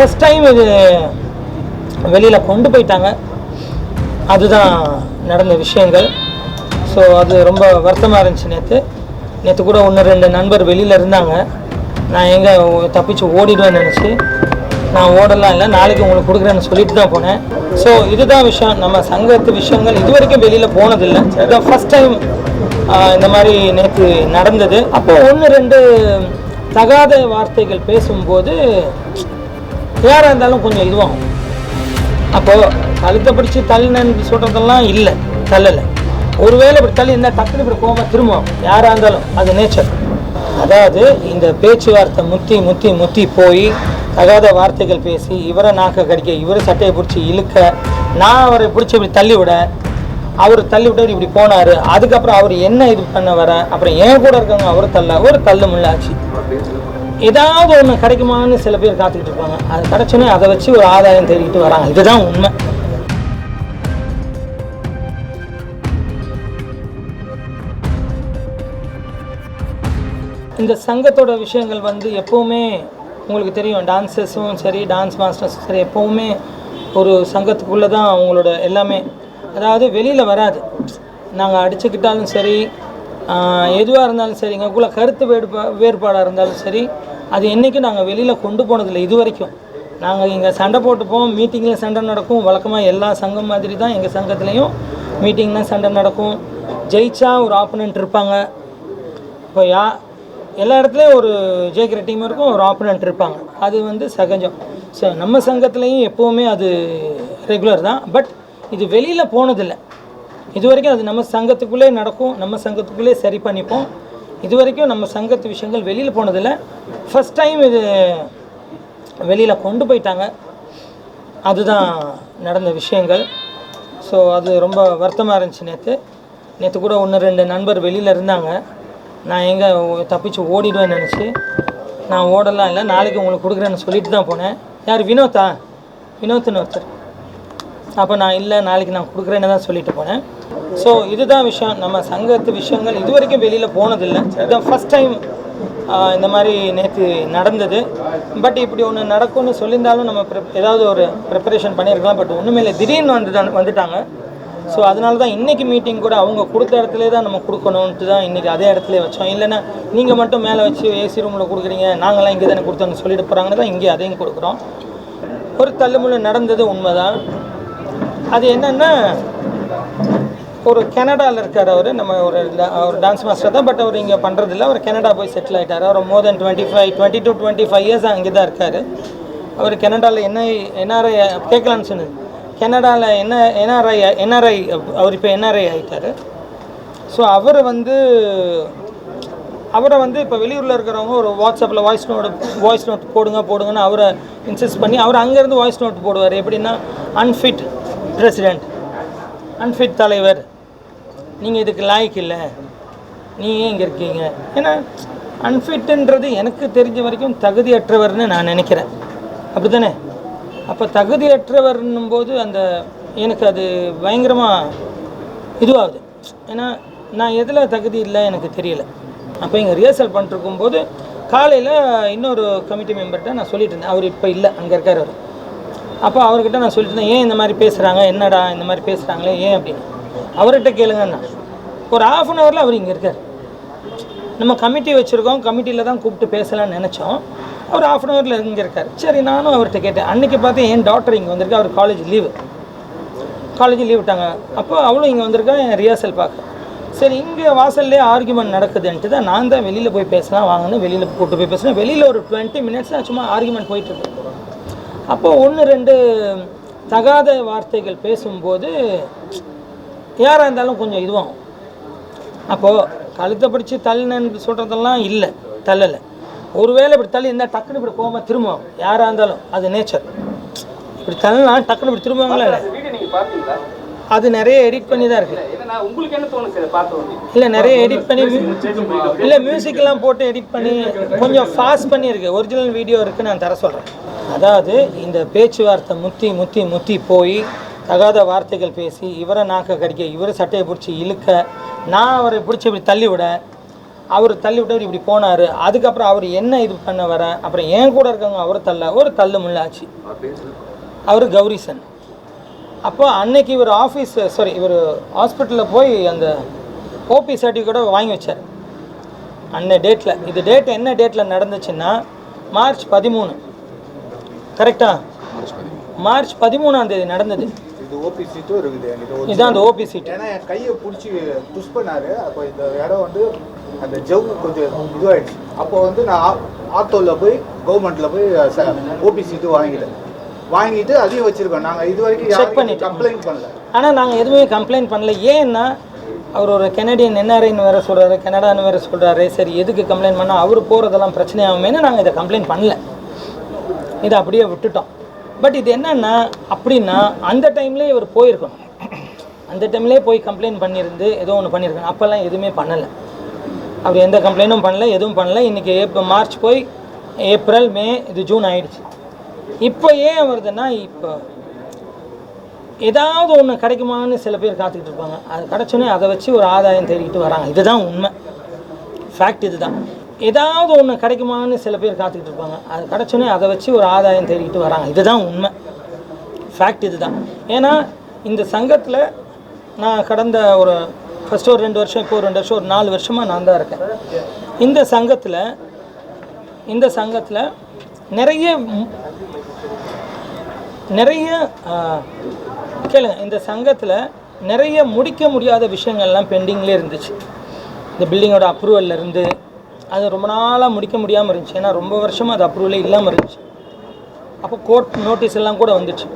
First time இது வெளியில் கொண்டு போயிட்டாங்க. அதுதான் நடந்த விஷயங்கள். ஸோ அது ரொம்ப வருத்தமாக இருந்துச்சு நேற்று நேற்று கூட ஒன்று ரெண்டு நண்பர் வெளியில் இருந்தாங்க. நான் எங்கே தப்பிச்சு ஓடிடுவேன்னு நினச்சி நான் ஓடலாம் இல்லை நாளைக்கு உங்களுக்கு கொடுக்குறேன்னு சொல்லிட்டு தான் போனேன். ஸோ இதுதான் விஷயம். நம்ம சங்கத்து விஷயங்கள் இது வரைக்கும் வெளியில் போனதில்லை. இதுதான் ஃபஸ்ட் டைம் இந்த மாதிரி நேற்று நடந்தது. அப்போ ஒன்று ரெண்டு தகாத வார்த்தைகள் பேசும்போது யாராக இருந்தாலும் கொஞ்சம் இதுவாகும். அப்போது கழுத்தை பிடிச்சி தள்ளினு சொல்கிறதெல்லாம் இல்லை தள்ளலை. ஒருவேளை இப்படி தள்ளி இருந்தால் டக்குனு இப்படி போகாம திரும்பும். யாராக இருந்தாலும் அது நேச்சர் அதாவது இந்த பேச்சுவார்த்தை முத்தி முத்தி முத்தி போய் தகாத வார்த்தைகள் பேசி இவரை நாக்க கடிக்க இவரை சட்டையை பிடிச்சி இழுக்க நான் அவரை பிடிச்சி இப்படி தள்ளி விட அவர் தள்ளி விட்டு இப்படி போனார் அதுக்கப்புறம் அவர் என்ன இது பண்ண வர அப்புறம் என் கூட இருக்கவங்க அவர் தள்ள ஒரு தள்ளு முள்ளாச்சு ஏதாவது ஒன்று கிடைக்குமான்னு சில பேர் காத்துக்கிட்டு இருப்பாங்க. அது கிடைச்சோன்னே அதை வச்சு ஒரு ஆதாயம் தேடிக்கிட்டு வராங்க. இதுதான் உண்மை. இந்த சங்கத்தோட விஷயங்கள் வந்து எப்போவுமே உங்களுக்கு தெரியும். டான்ஸஸும் சரி டான்ஸ் மாஸ்டர்ஸும் சரி எப்போவுமே ஒரு சங்கத்துக்குள்ளே தான் அவங்களோட எல்லாமே. அதாவது வெளியில் வராது. நாங்கள் அடிச்சுக்கிட்டாலும் சரி எதுவாக இருந்தாலும் சரி எங்களுக்குள்ள கருத்து வேறுபா வேறுபாடாக இருந்தாலும் சரி அது என்றைக்கும் நாங்கள் வெளியில் கொண்டு போனதில்லை இது வரைக்கும் நாங்கள் இங்கே சண்டை போட்டுப்போம் மீட்டிங்கில் சண்டை நடக்கும். வழக்கமாக எல்லா சங்கம் மாதிரி தான் எங்கள் சங்கத்துலேயும் மீட்டிங்னா சண்டை நடக்கும். ஜெயிச்சா ஒரு ஆப்போனண்ட் இருப்பாங்க. இப்போ யா எல்லா இடத்துலையும் ஒரு ஜெயிக்கிற டீம் இருக்கும் ஒரு ஆப்போனண்ட் இருப்பாங்க. அது வந்து சகஜம். ஸோ நம்ம சங்கத்துலேயும் எப்போவுமே அது ரெகுலர் தான். பட் இது வெளியில் போனதில்லை. இது வரைக்கும் அது நம்ம சங்கத்துக்குள்ளே நடக்கும். நம்ம சங்கத்துக்குள்ளே சரி பண்ணிப்போம். இது வரைக்கும் நம்ம சங்கத்து விஷயங்கள் வெளியில் போனதில்லை. ஃபஸ்ட் டைம் இது வெளியில் கொண்டு போயிட்டாங்க. அதுதான் நடந்த விஷயங்கள். ஸோ அது ரொம்ப வருத்தமாக இருந்துச்சு நேற்று நேற்று கூட ஒன்று ரெண்டு நண்பர் வெளியில் இருந்தாங்க. நான் எங்கே தப்பிச்சு ஓடிடுவேன்னு நினச்சி நான் ஓடலாம் இல்லை நாளைக்கு உங்களுக்கு கொடுக்குறேன்னு சொல்லிட்டு தான் போனேன். யார்? வினோத்தா? வினோத்னு ஒருத்தர். அப்போ நான் இல்லை நாளைக்கு நான் கொடுக்குறேன்னு தான் சொல்லிட்டு போனேன். ஸோ இதுதான் விஷயம். நம்ம சங்கத்து விஷயங்கள் இது வரைக்கும் வெளியில் போனதில்லை. இதுதான் ஃபஸ்ட் டைம் இந்த மாதிரி நேற்று நடந்தது. பட் இப்படி ஒன்று நடக்கும்னு சொல்லியிருந்தாலும் நம்ம ப்ரிப் ஏதாவது ஒரு ப்ரிப்பரேஷன் பண்ணியிருக்கலாம். பட் ஒன்றுமே இல்லை திடீர்னு வந்து வந்துட்டாங்க. ஸோ அதனால தான் இன்றைக்கி மீட்டிங் கூட அவங்க கொடுத்த இடத்துல தான் நம்ம கொடுக்கணுன்ட்டு தான் இன்றைக்கி அதே இடத்துல வச்சோம். இல்லைன்னா நீங்கள் மட்டும் மேலே வச்சு ஏசி ரூமில் கொடுக்குறீங்க நாங்களாம் இங்கே தானே கொடுத்தோன்னு சொல்லிட்டு போகிறாங்கன்னு தான் இங்கே அதையும் கொடுக்குறோம். ஒரு தள்ளுமுள்ள நடந்தது உண்மைதான். அது என்னென்னா ஒரு கனடாவில் இருக்கார் அவர். நம்ம ஒரு அவர் ஒரு டான்ஸ் மாஸ்டர் தான் பட் அவர் இங்கே பண்ணுறதில்ல அவர் கனடா போய் செட்டில் ஆகிட்டார் அவர் more than twenty five twenty two twenty five years அங்கே தான் இருக்கார். அவர் கனடாவில் என்ன என்ஆர்ஐ கேட்கலான்னு சொன்னது கனடாவில் என்ன என்ஆர்ஐ என்ஆர்ஐ அவர் இப்போ என்ஆர்ஐ ஆகிட்டார் ஸோ அவர் வந்து அவரை வந்து இப்போ வெளியூரில் இருக்கிறவங்க ஒரு வாட்ஸ்அப்பில் வாய்ஸ் நோட் வாய்ஸ் நோட் போடுங்க போடுங்கன்னு அவரை இன்சிஸ்ட் பண்ணி அவர் அங்கேருந்து வாய்ஸ் நோட் போடுவார். எப்படின்னா அன்ஃபிட் பிரசிடெண்ட் அன்ஃபிட் தலைவர் நீங்கள் இதுக்கு லாய்க்கு இல்லை. நீங்கள் ஏன் இங்கே இருக்கீங்க. ஏன்னா அன்ஃபிட்டுன்றது எனக்கு தெரிஞ்ச வரைக்கும் தகுதியற்றவர்னு நான் நினைக்கிறேன். அப்படி தானே அப்போ தகுதியற்றவர்னும் போது அந்த எனக்கு அது பயங்கரமாக இதுவாகுது. ஏன்னா நான் எதில் தகுதி இல்லை எனக்கு தெரியல. அப்போ இங்கே ரிஹர்சல் பண்ணிருக்கும்போது காலையில் இன்னொரு கமிட்டி மெம்பர்கிட்ட நான் சொல்லிட்டு இருந்தேன் அவர் இப்போ இல்லை அங்கே இருக்கார் அவர். அப்போ அவர்கிட்ட நான் சொல்லிட்டு இருந்தேன் ஏன் இந்த மாதிரி பேசுகிறாங்க என்னடா? இந்த மாதிரி பேசுகிறாங்களே ஏன் அப்படின்னு அவர்கிட்ட கேளுங்கண்ணா. ஒரு ஆஃப் அன் ஹவரில் அவர் இங்கே இருக்கார். நம்ம கமிட்டி வச்சுருக்கோம் கமிட்டியில் தான் கூப்பிட்டு பேசலாம்னு நினச்சோம். அவர் ஆஃப் அன் ஹவரில் இங்கே இருக்கார். சரி நானும் அவர்கிட்ட கேட்டேன். அன்றைக்கி பார்த்து என் டாக்டர் இங்கே வந்திருக்கு அவர் காலேஜ் லீவு காலேஜ் லீவ் விட்டாங்க. அப்போ அவளும் இங்கே வந்திருக்கா என் ரிஹர்சல் பார்க்க. சரி இங்கே வாசல்லே ஆர்குமெண்ட் நடக்குதுன்ட்டு தான் நான் தான் வெளியில் போய் பேசலாம் வாங்கன்னு வெளியில் கூட்டு போய் பேசினேன் வெளியில் ஒரு டுவெண்ட்டி மினிட்ஸ் சும்மா ஆர்குமெண்ட் போயிட்டுருக்கு அப்போது ஒன்று ரெண்டு தகாத வார்த்தைகள் பேசும்போது யாராக இருந்தாலும் கொஞ்சம் இதுவாகும். அப்போது கழுத்தை பிடிச்சி தள்ளினு சொல்கிறதெல்லாம் இல்லை தள்ளலை. ஒருவேளை இப்படி தள்ளி இருந்தால் டக்குன்னு இப்படி போகாம திரும்பும் யாராக இருந்தாலும் அது நேச்சர் இப்படி தள்ளினா டக்குன்னு இப்படி திரும்புவாங்களா அது நிறைய எடிட் பண்ணி தான் இருக்குது இல்லை நிறைய எடிட் பண்ணி இல்லை மியூசிக்லாம் போட்டு எடிட் பண்ணி கொஞ்சம் ஃபாஸ்ட் பண்ணியிருக்கு. ஒரிஜினல் வீடியோ இருக்குது நான் தர சொல்கிறேன் அதாவது இந்த பேச்சுவார்த்தை முத்தி முத்தி முத்தி போய் தகாத வார்த்தைகள் பேசி இவரை நாக்க கடிக்க இவரை சட்டையை பிடிச்சி இழுக்க நான் அவரை பிடிச்சி இப்படி தள்ளி விட அவர் தள்ளி விட்டவர் இப்படி போனார் அதுக்கப்புறம் அவர் என்ன இது பண்ண வர அப்புறம் என் கூட இருக்கவங்க அவரை தள்ள ஒரு தள்ளு முள்ளாச்சு. அவர் கௌரிசன். அப்போ அன்னைக்கு இவர் ஆஃபீஸ் சாரி இவர் ஹாஸ்பிட்டலில் போய் அந்த ஓபி சர்டிஃபிகேட்டை வாங்கி வச்சார். அன்ன டேட்டில் இது டேட் என்ன டேட்டில் நடந்துச்சுன்னா மார்ச் பதிமூணு. கரெக்டா மார்ச் பதிமூணாம் தேதி நடந்தது. இது ஓபி சீட்டும் இருக்குது இதுதான் அந்த ஓபி சீட் ஏன்னா என் கையை பிடிச்சி புஷ் பண்ணாரு. அப்போ இந்த இடம் வந்து அந்த ஜவ்வு கொஞ்சம் இதுவாயிடுச்சு. அப்போ வந்து நான் ஆ- ஆத்தோல போய் கவர்மெண்ட்ல போய் ஓபி சீட்டு வாங்கிட்டேன். வாங்கிட்டு அதையும் வச்சிருக்கோம். நாங்கள் இது வரைக்கும் Check பண்ணிட்டோம். கம்ப்ளைண்ட் பண்ணல. ஆனால் நாங்கள் எதுவுமே கம்ப்ளைண்ட் பண்ணல. ஏன்னா அவர் ஒரு கெனடியன் என்ஆர்ஐன்னு வேறு சொல்கிறாரு கனடான்னு வேறு சொல்கிறாரு சரி எதுக்கு கம்ப்ளைண்ட் பண்ணால் அவர் போகிறதெல்லாம் பிரச்சனையாகுமேனு நாங்கள் இதை கம்ப்ளைண்ட் பண்ணல. இதை அப்படியே விட்டுட்டோம். பட் இது என்னன்னா அப்படின்னா அந்த டைம்லேயே இவர் போயிருக்கணும். அந்த டைம்லேயே போய் கம்ப்ளைண்ட் பண்ணியிருந்து ஏதோ ஒன்று பண்ணியிருக்கணும். அப்போல்லாம் எதுவுமே பண்ணலை. அப்படி எந்த கம்ப்ளைண்ட்டும் பண்ணல எதுவும் பண்ணல. இன்றைக்கி ஏப்ரல் மார்ச் போய் ஏப்ரல் மே இது ஜூன் ஆயிடுச்சு. இப்போ ஏன் வருதுன்னா இப்போ ஏதாவது ஒன்று கிடைக்குமான்னு சில பேர் காத்துக்கிட்டு இருப்பாங்க. அது கிடச்சோன்னே அதை வச்சு ஒரு ஆதாயம் தேடிக்கிட்டு வராங்க. இதுதான் உண்மை. ஃபேக்ட் இதுதான். ஏதாவது ஒன்று கிடைக்குமான்னு சில பேர் காத்துக்கிட்டு இருப்பாங்க. அது கிடச்சோன்னே அதை வச்சு ஒரு ஆதாயம் தேடிக்கிட்டு வராங்க. இதுதான் உண்மை. ஃபேக்ட் இதுதான். ஏன்னா இந்த சங்கத்தில் நான் கடந்த ஒரு ஃபஸ்ட்டு ஒரு ரெண்டு வருஷம் இப்போ ஒரு ரெண்டு வருஷம் ஒரு நாலு வருஷமாக நான் தான் இருக்கேன். இந்த சங்கத்தில் இந்த சங்கத்தில் நிறைய நிறைய கேளுங்க. இந்த சங்கத்தில் நிறைய முடிக்க முடியாத விஷயங்கள்லாம் பெண்டிங்லேயே இருந்துச்சு. இந்த பில்டிங்கோட அப்ரூவல்ல இருந்து அது ரொம்ப நாளாக முடிக்க முடியாமல் இருந்துச்சு. ஏன்னா ரொம்ப வருஷமாக அது அப்ரூவலே இல்லாமல் இருந்துச்சு. அப்போ கோர்ட் நோட்டீஸ் எல்லாம் கூட வந்துச்சு.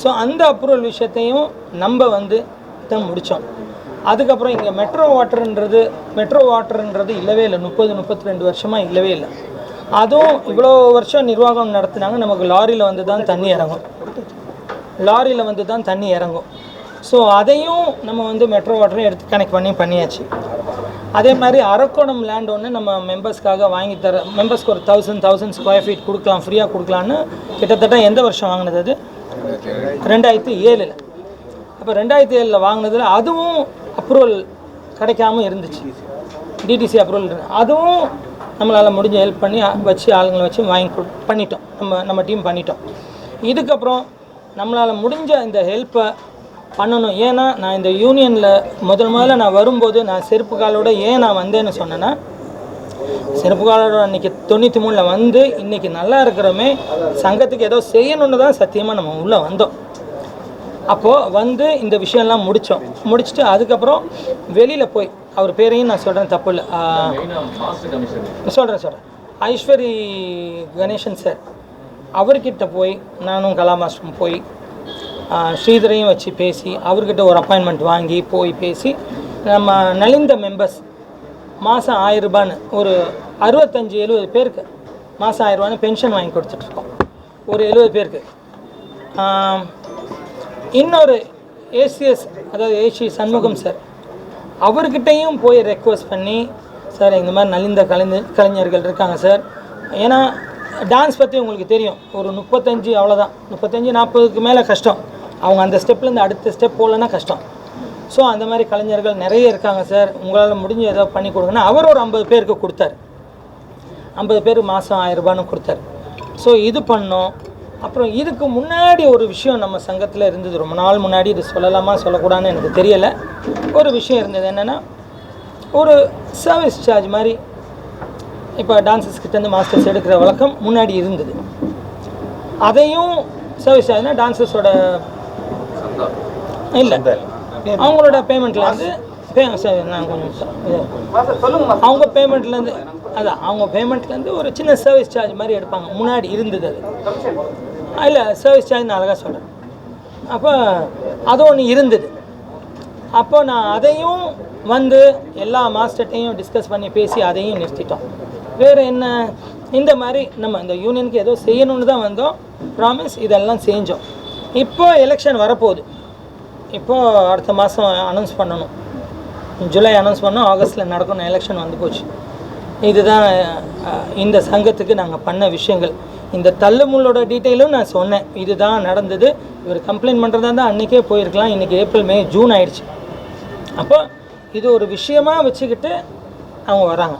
ஸோ அந்த அப்ரூவல் விஷயத்தையும் நம்ம வந்து தான் முடித்தோம் அதுக்கப்புறம் இங்கே மெட்ரோ வாட்டர்ன்றது மெட்ரோ வாட்டர்ன்றது இல்லவே இல்லை. முப்பது முப்பத்தி ரெண்டு வருஷமாக இல்லவே இல்லை. அதுவும் இவ்வளோ வருஷம் நிர்வாகம் நடத்துனாங்க. நமக்கு லாரியில் வந்து தான் தண்ணி இறங்கும். லாரியில் வந்து தான் தண்ணி இறங்கும். ஸோ அதையும் நம்ம வந்து மெட்ரோ வாட்டரையும் எடுத்து கனெக்ட் பண்ணி பண்ணியாச்சு. அதே மாதிரி அரக்கோணம் லேண்ட் ஒன்று நம்ம மெம்பர்ஸ்க்காக வாங்கி தர மெம்பர்ஸ்க்கு ஒரு தௌசண்ட் தௌசண்ட் ஸ்கொயர் ஃபீட் கொடுக்கலாம் ஃப்ரீயாக கொடுக்கலான்னு கிட்டத்தட்ட எந்த வருஷம் வாங்கினது அது? ரெண்டாயிரத்தி ஏழில். அப்போ ரெண்டாயிரத்தி ஏழில் வாங்கினதில் அதுவும் அப்ரூவல் கிடைக்காம இருந்துச்சு. டிடிசி அப்ரூவல் அதுவும் நம்மளால் முடிஞ்ச ஹெல்ப் பண்ணி வச்சு ஆளுங்களை வச்சு வாங்கி கொடு பண்ணிட்டோம். நம்ம நம்ம டீம் பண்ணிட்டோம். இதுக்கப்புறம் நம்மளால் முடிஞ்ச இந்த ஹெல்ப்பை பண்ணணும். ஏன்னா நான் இந்த யூனியனில் முதல் முதல்ல நான் வரும்போது நான் செருப்பு காலோட ஏன் நான் வந்தேன்னு சொன்னேன்னா செருப்பு காலோட அன்றைக்கி தொண்ணூற்றி மூணில் வந்து இன்றைக்கி நல்லா இருக்கிறோமே சங்கத்துக்கு ஏதோ செய்யணுன்னு தான் சத்தியமாக நம்ம உள்ளே வந்தோம். அப்போது வந்து இந்த விஷயம்லாம் முடித்தோம் முடிச்சுட்டு அதுக்கப்புறம் வெளியில் போய் அவர் பேரையும் நான் சொல்கிறேன் தப்பு இல்லை. சொல்கிறேன் சொல்கிறேன் ஐஸ்வரி கணேசன் சார் அவர்கிட்ட போய் நானும் கலா மாஸ்டரும் போய் ஸ்ரீதரையும் வச்சு பேசி அவர்கிட்ட ஒரு அப்பாயின்மெண்ட் வாங்கி போய் பேசி நம்ம நலிந்த மெம்பர்ஸ் மாதம் ஆயிரரூபான்னு ஒரு அறுபத்தஞ்சு எழுபது பேருக்கு மாதம் ஆயிரம் ரூபான்னு பென்ஷன் வாங்கி கொடுத்துட்ருக்கோம். ஒரு எழுபது பேருக்கு. இன்னொரு ஏசிஎஸ் அதாவது ஏசி சண்முகம் சார் அவர்கிட்டையும் போய் ரெக்வஸ்ட் பண்ணி சார் இந்த மாதிரி நலிந்த கலைஞர் கலைஞர்கள் இருக்காங்க சார் ஏன்னா டான்ஸ் பற்றி உங்களுக்கு தெரியும். ஒரு முப்பத்தஞ்சு அவ்வளோதான் முப்பத்தஞ்சு நாற்பதுக்கு மேலே கஷ்டம். அவங்க அந்த ஸ்டெப்லேருந்து அடுத்த ஸ்டெப் போகலன்னா கஷ்டம். ஸோ அந்த மாதிரி கலைஞர்கள் நிறைய இருக்காங்க சார் உங்களால் முடிஞ்ச ஏதோ பண்ணி கொடுங்கன்னா அவர் ஒரு ஐம்பது பேருக்கு கொடுத்தாரு. ஐம்பது பேர் மாதம் ஆயிரம் ரூபான்னு கொடுத்தாரு. ஸோ இது பண்ணோம். அப்புறம் இதுக்கு முன்னாடி ஒரு விஷயம் நம்ம சங்கத்தில் இருந்தது. ரொம்ப நாள் முன்னாடி இது சொல்லலாமா சொல்லக்கூடாதுன்னு எனக்கு தெரியலை. ஒரு விஷயம் இருந்தது என்னென்னா ஒரு சர்வீஸ் சார்ஜ் மாதிரி இப்போ டான்சர்ஸ் கிட்டேருந்து மாஸ்டர்ஸ் எடுக்கிற வழக்கம் முன்னாடி இருந்தது. அதையும் சர்வீஸ் சார்ஜ்னால் டான்சர்ஸோட இல்லை. அவங்களோட பேமெண்ட்லேருந்து பே சரி நான் கொஞ்சம் அவங்க பேமெண்ட்லேருந்து அதான் அவங்க பேமெண்ட்லேருந்து ஒரு சின்ன சர்வீஸ் சார்ஜ் மாதிரி எடுப்பாங்க. முன்னாடி இருந்தது அது. இல்லை சர்வீஸ் சார்ஜ் நான் அழகாக சொல்கிறேன் அப்போ அது ஒன்று இருந்தது. அப்போ நான் அதையும் வந்து எல்லா மாஸ்டர்ட்டையும் டிஸ்கஸ் பண்ணி பேசி அதையும் நிறுத்திட்டோம். வேறு என்ன? இந்த மாதிரி நம்ம இந்த யூனியனுக்கு ஏதோ செய்யணும்னு தான் வந்தோம். ப்ராமிஸ் இதெல்லாம் செஞ்சோம். இப்போ எலெக்ஷன் வரப்போகுது. இப்போ அடுத்த மாதம் அனௌன்ஸ் பண்ணணும். ஜூலை அனௌன்ஸ் பண்ணோம் ஆகஸ்ட்டில் நடக்கணும் எலெக்ஷன் வந்து போச்சு. இதுதான் இந்த சங்கத்துக்கு நாங்கள் பண்ண விஷயங்கள். இந்த தள்ளுமுள்ளோட டீட்டெயிலும் நான் சொன்னேன். இதுதான் நடந்தது. இவர் கம்ப்ளைண்ட் பண்ணுறதா இருந்தால் அன்றைக்கே போயிருக்கலாம். இன்றைக்கி ஏப்ரல் மே ஜூன் ஆயிடுச்சு. அப்போ இது ஒரு விஷயமா வச்சுக்கிட்டு அவங்க வராங்க.